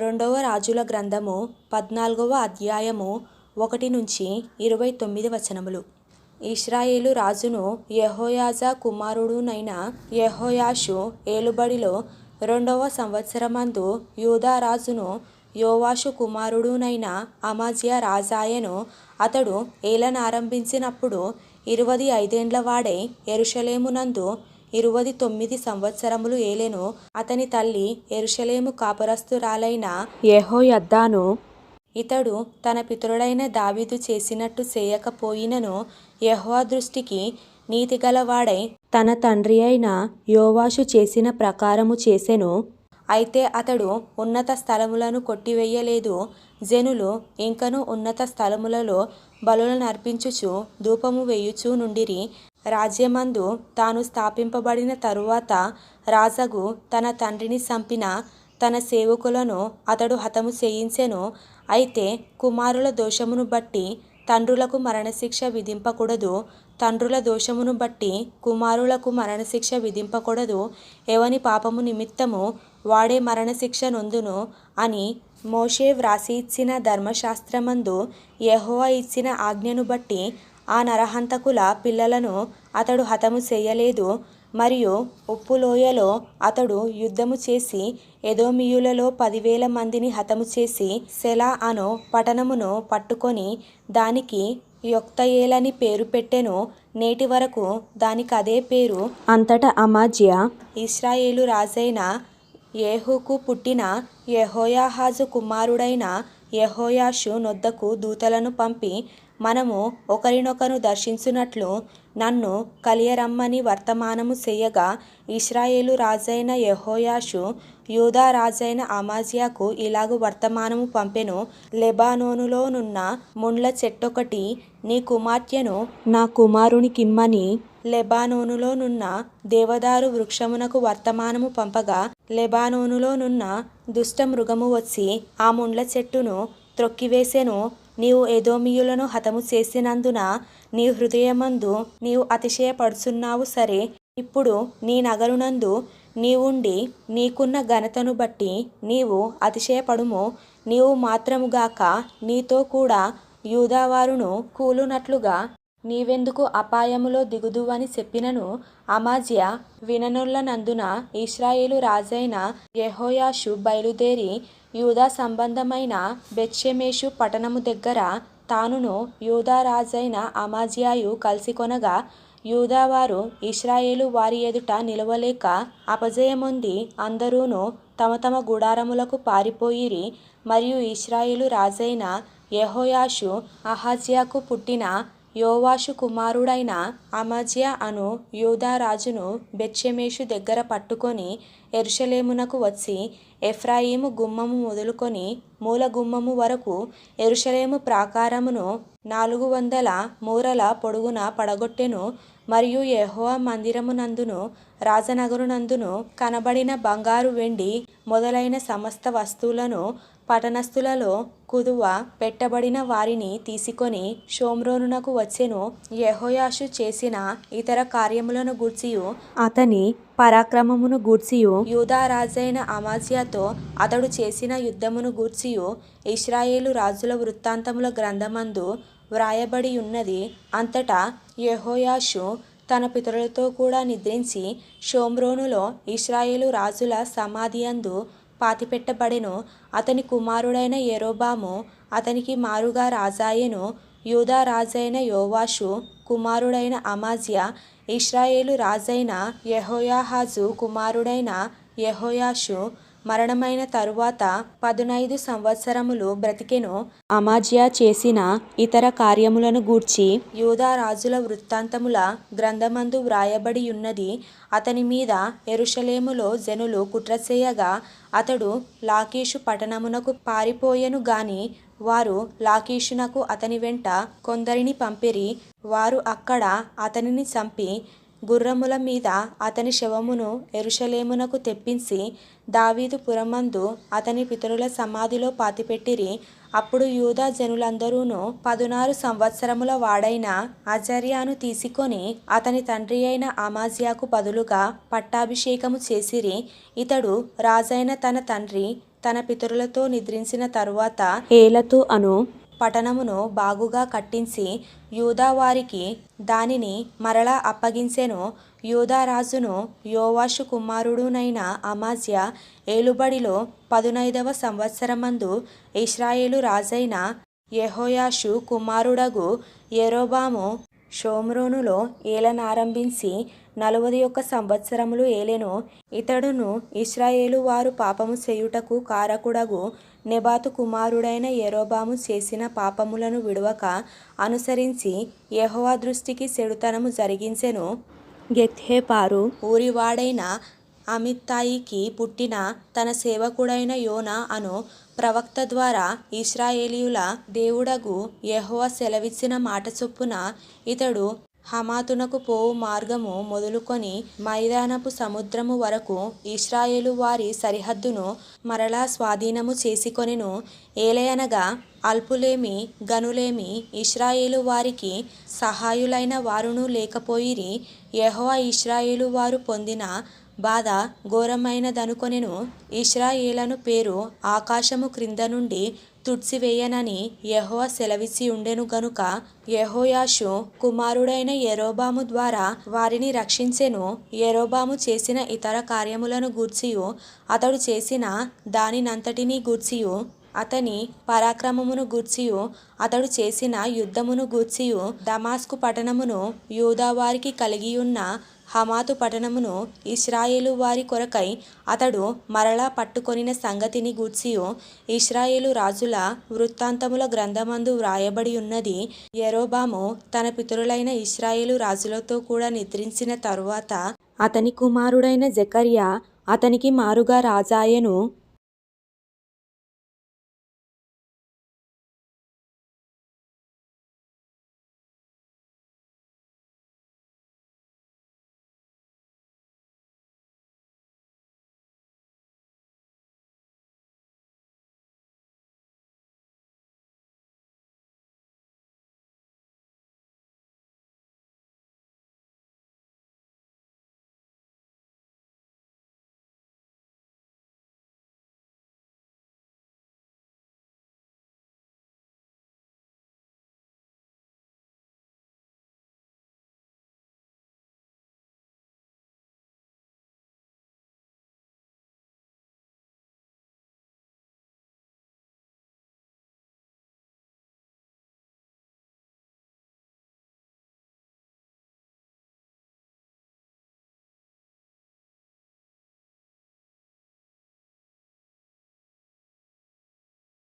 రెండవ రాజుల గ్రంథము పద్నాలుగవ అధ్యాయము ఒకటి నుంచి ఇరవై తొమ్మిది వచనములు. ఇస్రాయేలు రాజును యెహోయాజా కుమారుడునైన యహోయాషు ఏలుబడిలో రెండవ సంవత్సరమందు యూదా రాజును యోవాషు కుమారుడునైన అమాజ్యా రాజాయను అతడు ఏలనారంభించినప్పుడు ఇరవది ఐదేండ్ల వాడై ఎరుషలేమునందు ఇరువది తొమ్మిది సంవత్సరములు ఏలెను అతని తల్లి ఎరుషలేము కాపురస్తురాలైన యెహోయద్దాను. ఇతడు తన పితరుడైన దావీదు చేసినట్టు చేయకపోయినను యహోవా దృష్టికి నీతిగలవాడై తన తండ్రి అయిన యోవాషు చేసిన ప్రకారము చేసెను. అయితే అతడు ఉన్నత స్థలములను కొట్టివేయలేదు జనులు ఇంకను ఉన్నత స్థలములలో బలులను అర్పించుచు ధూపము వేయుచూ నుండిరి. రాజ్యమందు తాను స్థాపింపబడిన తరువాత రాజగు తన తండ్రిని చంపిన తన సేవకులను అతడు హతము చేయించెను. అయితే కుమారుల దోషమును బట్టి తండ్రులకు మరణశిక్ష విధింపకూడదు. తండ్రుల దోషమును బట్టి కుమారులకు మరణశిక్ష విధింపకూడదు. ఎవని పాపము నిమిత్తము వాడే మరణశిక్ష నొందును అని మోషే వ్రాసి ఇచ్చిన ధర్మశాస్త్రమందు యెహోవా ఇచ్చిన ఆజ్ఞను బట్టి ఆ నరహంతకుల పిల్లలను అతడు హతము చేయలేదు. మరియు ఉప్పులోయలో అతడు యుద్ధము చేసి ఎదోమియులలో పదివేల మందిని హతము చేసి సెలా అను పట్టణమును పట్టుకొని దానికి యొక్తయేలని పేరు పెట్టెను. నేటి వరకు దానికి అదే పేరు. అంతట అమాజ్య ఇస్రాయేలు రాజైన యేహూకు పుట్టిన యహోయాహాజు కుమారుడైన యెహోయాషు నొద్దకు దూతలను పంపి మనము ఒకరినొకరు దర్శించునట్లు నన్ను కలియరమ్మని వర్తమానము చేయగా ఇస్రాయేలు రాజైన యెహోయాషు యూదా రాజైన అమాజియాకు ఇలాగు వర్తమానము పంపెను. లెబానోనులోనున్న ముండ్ల చెట్టొకటి నీ కుమార్తెను నా కుమారునికిమ్మని లెబానోనులోనున్న దేవదారు వృక్షమునకు వర్తమానము పంపగా లెబానోనులోనున్న దుష్ట మృగము వచ్చి ఆ ముండ్ల చెట్టును త్రొక్కివేసెను. నీవు ఏదోమియులను హతము చేసినందున నీ హృదయమందు నీవు అతిశయపడుచున్నావు సరే. ఇప్పుడు నీ నగరునందు నీవుండి నీకున్న ఘనతను బట్టి నీవు అతిశయపడుము. నీవు మాత్రముగాక నీతో కూడా యూదావారును కూలునట్లుగా నీవెందుకు అపాయములో దిగుదువని చెప్పినను అమాజ్యా విననొల్లనందున ఇస్రాయేలు రాజైన యెహోయాషు బయలుదేరి యూదా సంబంధమైన బెత్షెమెషు పట్టణము దగ్గర తానును యూదా రాజైన అమాజ్యాయు కలిసికొనగా యూదావారు ఇస్రాయేలు వారి ఎదుట నిలవలేక అపజయముంది అందరూను తమ తమ గుడారములకు పారిపోయిరి. మరియు ఇస్రాయేలు రాజైన యెహోయాషు అహాజియాకు పుట్టిన యోవాషు కుమారుడైన అమజ్యా అను యూదా రాజును బెత్షెమెషు దగ్గర పట్టుకొని యెరూషలేమునకు వచ్చి ఎఫ్రాయిము గుమ్మము మొదలుకొని మూల గుమ్మము వరకు యెరూషలేము ప్రాకారమును నాలుగు వందల మూరల పొడుగున పడగొట్టెను మరియు యెహోవా మందిరమునందును రాజనగరునందును కనబడిన బంగారు వెండి మొదలైన సమస్త వస్తువులను పట్టణస్థులలో కుదువ పెట్టబడిన వారిని తీసుకొని షోమ్రోనునకు వచ్చెను. యెహోయాషు చేసిన ఇతర కార్యములను గూర్చియు. అతని పరాక్రమమును గూర్చియు. యూదా రాజైన అమాజ్యాతో అతడు చేసిన యుద్ధమును గూర్చియు. ఇస్రాయేలు రాజుల వృత్తాంతముల గ్రంథమందు వ్రాయబడి ఉన్నది అంతటా యెహోయాషు తన పితరులతో కూడా నిద్రించి షోమ్రోనులో ఇస్రాయేలు రాజుల సమాధి అందు పాతిపెట్టబడెను. అతని కుమారుడైన యెరోబాము అతనికి మారుగా రాజాయెను. యూదా రాజైన యోవాషు కుమారుడైన అమాజ్యా ఇస్రాయేలు రాజైన యహోయాహాజు కుమారుడైన యహోయాషు మరణమైన తరువాత పదునైదు సంవత్సరములు బ్రతికెను అమాజ్యా చేసిన ఇతర కార్యములను గూర్చి యూదా రాజుల వృత్తాంతముల గ్రంథమందు వ్రాయబడి ఉన్నది అతని మీద ఎరుషలేములో జనులు కుట్రచేయగా అతడు లాకీషు పట్టణమునకు పారిపోయెను గాని వారు లాకీషునకు అతని వెంట కొందరిని పంపిరి వారు అక్కడ అతనిని చంపి గుర్రముల మీద అతని శవమును ఎరుషలేమునకు తెప్పించి దావీదు పురమందు అతని పితరుల సమాధిలో పాతిపెట్టిరి. అప్పుడు యూదా జనులందరూను పదునారు సంవత్సరముల వాడైన అజర్యాను తీసుకొని అతని తండ్రి అయిన అమాజియాకు బదులుగా పట్టాభిషేకము చేసిరి. ఇతడు రాజైన తన తండ్రి తన పితరులతో నిద్రించిన తరువాత ఏలతు అను పట్టణమును బాగుగా కట్టించి యూదా వారికి దానిని మరలా అప్పగించెను. యూదా రాజును యోవాషు కుమారుడునైన అమాజ్య ఏలుబడిలో పదునైదవ సంవత్సరమందు ఇస్రాయేలు రాజైన యెహోయాషు కుమారుడగు యెరోబాము షోమ్రోనులో ఏలనారంభించి నలువది ఒక్క సంవత్సరములు ఏలెను. ఇతడును ఇస్రాయేలు వారు పాపము చేయుటకు కారకుడగు నెబాతు కుమారుడైన యెరోబాము చేసిన పాపములను విడువక అనుసరించి యెహోవా దృష్టికి చెడుతనము జరిగించెను. గెత్హేపారు ఊరివాడైన అమిత్తాయికి పుట్టిన తన సేవకుడైన యోనా అను ప్రవక్త ద్వారా ఇస్రాయేలీయుల దేవుడగు యెహోవా సెలవిచ్చిన మాట చొప్పున ఇతడు హమాతునకు పోవు మార్గము మొదలుకొని మైదానపు సముద్రము వరకు ఇస్రాయేలు వారి సరిహద్దును మరలా స్వాధీనము చేసికొనెను. ఏలయనగా అల్పులేమి గనులేమి ఇస్రాయేలు వారికి సహాయులైన వారును లేకపోయిరి యెహోవా ఇస్రాయేలు వారు పొందిన బాధ ఘోరమైనదనుకొనెను ఇస్రాయేలను పేరు ఆకాశము క్రింద నుండి తుడిచివేయనని యెహోవా సెలవిచ్చి ఉండెను గనుక యెహోయాషు కుమారుడైన యెరోబాము ద్వారా వారిని రక్షించెను. ఎరోబాము చేసిన ఇతర కార్యములను గూర్చియు అతడు చేసిన దానినంతటినీ గూర్చియు అతని పరాక్రమమును గూర్చియు అతడు చేసిన యుద్ధమును గూర్చియు దమాస్కు పట్టణమును యూదా వారికి కలిగియున్న హమాతు పట్టణమును ఇస్రాయేలు వారి కొరకై అతడు మరలా పట్టుకొనిన సంగతిని గూర్చియు. ఇస్రాయేలు రాజుల వృత్తాంతముల గ్రంథమందు వ్రాయబడి ఉన్నది ఎరోబాము తన పితరులైన ఇస్రాయేలు రాజులతో కూడా నిద్రించిన తరువాత అతని కుమారుడైన జకర్యా అతనికి మారుగా రాజాయను